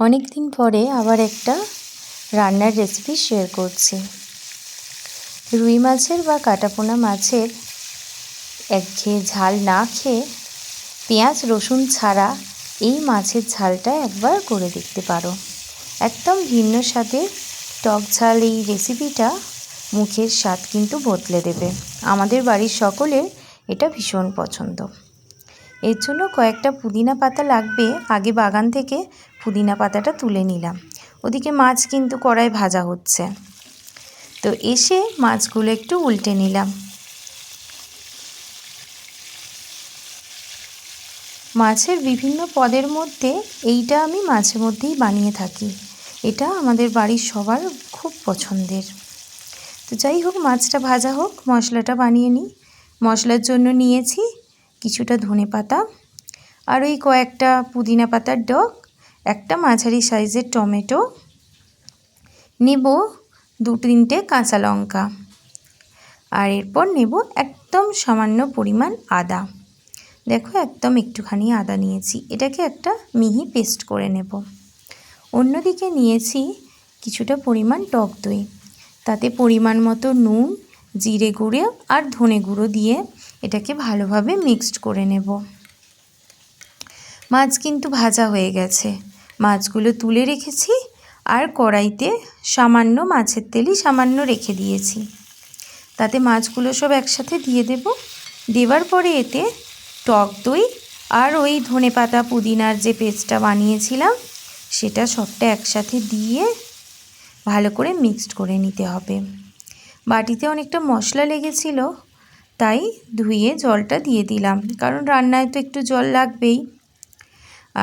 অনেক দিন পরে আবার একটা রান্নার রেসিপি শেয়ার করছি। রুই মাছের বা কাটাপোনা মাছের একঘেয়ে ঝাল না খেয়ে পেঁয়াজ, রসুন ছাড়া এই মাছের ঝালটা একবার করে দেখতে পারো। একদম ভিন্ন স্বাদের টক ঝাল এই রেসিপিটা মুখের স্বাদ কিন্তু বদলে দেবে। আমাদের বাড়ির সকলের এটা ভীষণ পছন্দ। এর জন্য কয়েকটা পুদিনা পাতা লাগবে। আগে বাগান থেকে পুদিনা পাতাটা তুলে নিলাম। ওদিকে মাছ কিন্তু কড়াই ভাজা হচ্ছে। তো এসে মাছগুলো একটু উল্টে নিলাম। মাছের বিভিন্ন পদের মধ্যে এইটা আমি মাঝে মধ্যেই বানিয়ে থাকি। এটা আমাদের বাড়ির সবার খুব পছন্দের। তো যাই হোক, মাছটা ভাজা হোক, মশলাটা বানিয়ে নিই। মশলার জন্য নিয়েছি কিছুটা ধনে পাতা আর ওই কয়েকটা পুদিনা পাতার ডগ, একটা মাঝারি সাইজের টমেটো। নেব দু তিনটে কাঁচা লঙ্কা। আর এরপর নেব একদম সামান্য পরিমাণ আদা। দেখো একদম একটুখানি আদা নিয়েছি। এটাকে একটা মিহি পেস্ট করে নেব। অন্যদিকে নিয়েছি কিছুটা পরিমাণ টক দই। তাতে পরিমাণ মতো নুন জিরে গুঁড়ো আর ধনে গুঁড়ো দিয়ে এটাকে ভালোভাবে মিক্সড করে নেব। মাছ কিন্তু ভাজা হয়ে গেছে। মাছগুলো তুলে রেখেছি আর কড়াইতে সামান্য মাছের তেলই সামান্য রেখে দিয়েছি। তাতে মাছগুলো সব একসাথে দিয়ে দেব। দেওয়ার পরে এতে টক দই আর ওই ধনে পাতা পুদিনার যে পেস্টটা বানিয়েছিলাম, সেটা সবটা একসাথে দিয়ে ভালো করে মিক্সড করে নিতে হবে। বাটিতে অনেকটা মশলা লেগেছিল, তাই ধুয়ে জলটা দিয়ে দিলাম। কারণ রান্নায় তো একটু জল লাগবেই।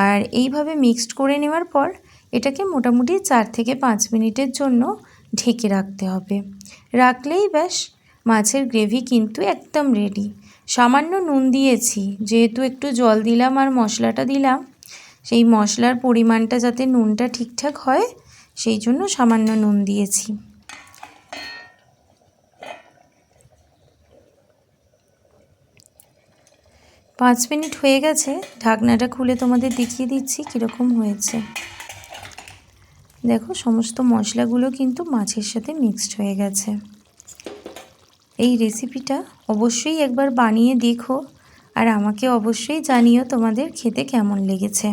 আর এইভাবে মিক্সড করে নেওয়ার পর এটাকে মোটামুটি চার থেকে পাঁচ মিনিটের জন্য ঢেকে রাখতে হবে। রাখলেই ব্যাস, মাছের গ্রেভি কিন্তু একদম রেডি সামান্য নুন দিয়েছি, যেহেতু একটু জল দিলাম আর মশলাটা দিলাম, সেই মশলার পরিমাণটা যাতে নুনটা ঠিকঠাক হয়, সেই জন্য সামান্য নুন দিয়েছি। পাঁচ মিনিট হয়ে গেছে, ঢাকনাটা খুলে তোমাদের দেখিয়ে দিচ্ছি কীরকম হয়েছে। দেখো, সমস্ত মশলাগুলো কিন্তু মাছের সাথে মিক্সড হয়ে গেছে। এই রেসিপিটা অবশ্যই একবার বানিয়ে দেখো আর আমাকে অবশ্যই জানিও তোমাদের খেতে কেমন লেগেছে।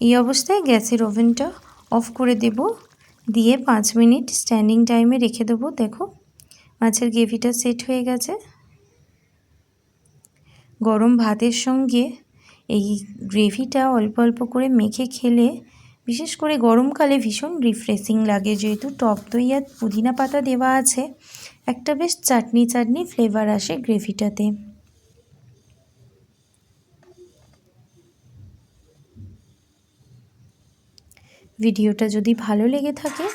এই অবস্থায় গ্যাসের ওভেনটা অফ করে দেব, দিয়ে পাঁচ মিনিট স্ট্যান্ডিং টাইমে রেখে দেবো। দেখো, মাছের গ্রেভিটা সেট হয়ে গেছে। গরম ভাতের সঙ্গে এই গ্রেভিটা অল্প অল্প করে মেখে খেলে, বিশেষ করে গরমকালে ভীষণ রিফ্রেশিং লাগে। যেহেতু টক দই আর পুদিনা পাতা দেওয়া আছে, একটা বেশ চাটনি চাটনি ফ্লেভার আসে গ্রেভিটাতে। ভিডিওটা যদি ভালো লেগে থাকে,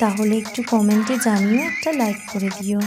তাহলে একটু কমেন্টে জানিয়ে একটা লাইক করে দিও।